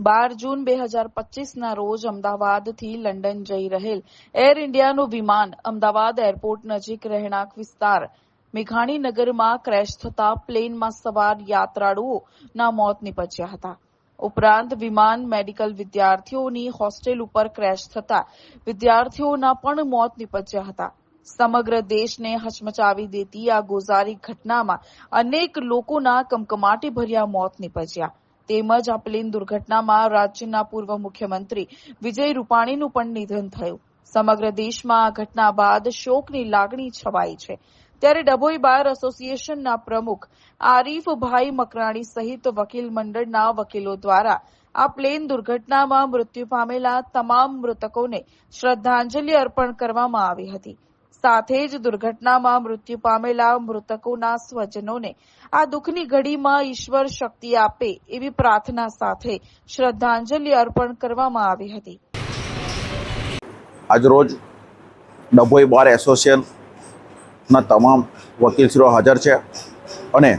બાર જૂન બે હજાર પચીસના રોજ અમદાવાદથી લંડન જઈ રહેલ એર ઇન્ડિયાનું વિમાન અમદાવાદ એરપોર્ટ નજીક રહેણાંક વિસ્તાર મેઘાણીનગરમાં ક્રેશ થતા પ્લેનમાં સવાર યાત્રાળુઓના મોત નીપજ્યા હતા. ઉપરાંત વિમાન મેડિકલ વિદ્યાર્થીઓની હોસ્ટેલ ઉપર ક્રેશ થતા વિદ્યાર્થીઓના પણ મોત નીપજ્યા હતા. સમગ્ર દેશને હચમચાવી દેતી આ ગોઝારી ઘટનામાં અનેક લોકોના કમકમાટી ભર્યા મોત નીપજ્યા. તેમજ આ પ્લેન દુર્ઘટનામાં રાજ્યના પૂર્વ મુખ્યમંત્રી વિજય રૂપાણીનું પણ નિધન થયું. સમગ્ર દેશમાં આ ઘટના બાદ શોકની લાગણી છવાઈ છે. ત્યારે ડભોઈ બાર એસોસિએશનના પ્રમુખ આરીફભાઈ મકરાણી સહિત વકીલ મંડળના વકીલો દ્વારા આ પ્લેન દુર્ઘટનામાં મૃત્યુ પામેલા તમામ મૃતકોને શ્રદ્ધાંજલિ અર્પણ કરવામાં આવી હતી. સાથે જ દુર્ઘટનામાં મૃત્યુ પામેલા મૃતકોના સ્વજનોને આ દુઃખની ઘડીમાં ઈશ્વર શક્તિ આપે એવી પ્રાર્થના સાથે શ્રદ્ધાંજલિ અર્પણ કરવામાં આવી હતી. આજરોજ ડભોઈ બાર એસોસિએશનના તમામ વકીલશ્રીઓ હાજર છે અને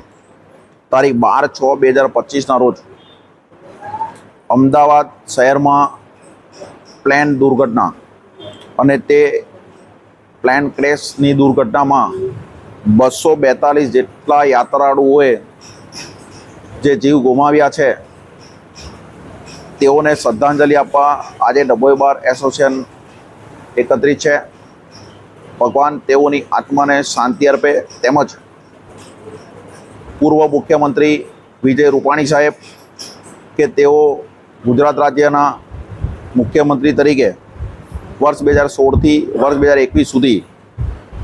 તારીખ બાર છ બે હજાર પચીસના રોજ અમદાવાદ શહેરમાં પ્લેન દુર્ઘટના અને તે પ્લેન ક્રેશની દુર્ઘટનામાં બસો બેતાલીસ જેટલા યાત્રાળુઓએ જે જીવ ગુમાવ્યા છે, તેઓને શ્રદ્ધાંજલિ આપવા આજે ડભોઈ બાર એસોસિએશન એકત્રિત છે. ભગવાન તેઓની આત્માને શાંતિ અર્પે તેમજ પૂર્વ મુખ્યમંત્રી વિજય રૂપાણી સાહેબ કે તેઓ ગુજરાત રાજ્યના મુખ્યમંત્રી તરીકે વર્ષ બે હજાર સોળથી વર્ષ બે હજાર એકવીસ સુધી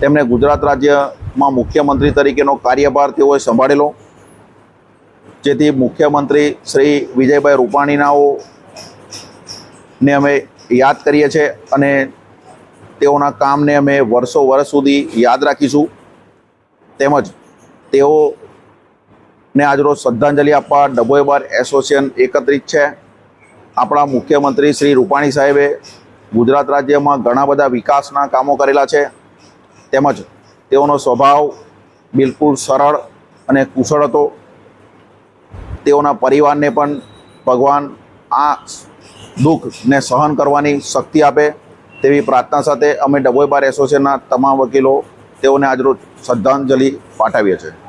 તેમણે ગુજરાત રાજ્યમાં મુખ્યમંત્રી તરીકેનો કાર્યભાર તેઓએ સંભાળેલો, જેથી મુખ્યમંત્રી શ્રી વિજયભાઈ રૂપાણીનાઓ ને અમે યાદ કરીએ છીએ અને તેઓના કામને અમે વર્ષો વર્ષ સુધી યાદ રાખીશું. તેમજ તેઓને આજરોજ શ્રદ્ધાંજલિ આપવા ડભોઈ બાર એસોસિએશન એકત્રિત છે. આપણા મુખ્યમંત્રી શ્રી રૂપાણી સાહેબે ગુજરાત રાજ્યમાં ઘણા બધા વિકાસના કામો કરેલા છે. તેમજ તેઓનો સ્વભાવ બિલકુલ સરળ અને કુશળ હતો. તેઓના પરિવારને પણ ભગવાન આ દુઃખને સહન કરવાની શક્તિ આપે. તેવી પ્રાર્થના સાથે અમે ડભોઈ બાર એસોસિએશનના તમામ વકીલો તેઓને આજરોજ શ્રદ્ધાંજલિ પાઠવીએ છીએ.